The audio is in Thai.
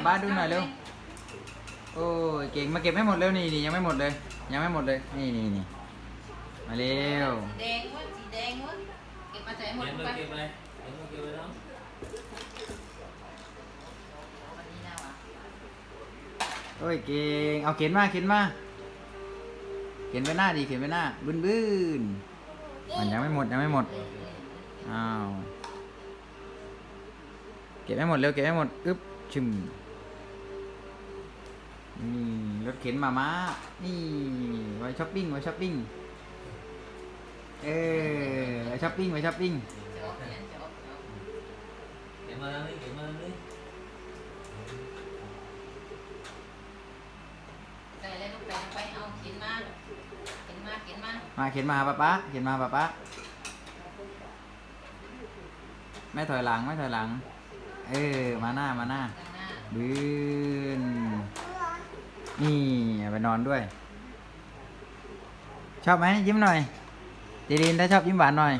กับบ้านดูหน่อยเร็ว โอ้ยเก่งมาเก็บให้หมดเร็วนี่นี่ยังไม่หมดเลย ยังไม่หมดเลย นี่นี่นี่มาเร็วสีแดงวะสีแดงวะเก็บมาใส่หมดเก็บทุกไปวันเก็บไปเก็บไปเก็บไปน้องวันนี้นะวะโอ้ยเก่ง เอาเข็นมาเข็นมาเข็นไปหน้าดีเข็นไปหน้าบึ้นบึ้นมันยังไม่หมดยังไม่หมด อ้าว เก็บให้หมดเร็วเก็บให้หมด อึ๊บชึม นี่รถเข็นมาม้า นี่ไว้ช้อปปิ้งไว้ช้อปปิ้ง เออไว้ช้อปปิ้งไว้ช้อปปิ้งจะออกเนี่ยจะออกจะออกเก็บมาแล้วนี่เก็บมาแล้วนี่ใส่เลยลูกใส่ลงไปเอาเข็นมาเข็นมาเข็นมามาเข็นมาหาป๊าป๊าเข็นมาหาป๊าป๊าไม่ถอยหลังไม่ถอยหลัง เออ มาหน้ามาหน้า ข้างหน้าบืน นี่ไปนอนด้วย ชอบไหมยิ้มหน่อยเจรินถ้าชอบยิ้มหวานหน่อย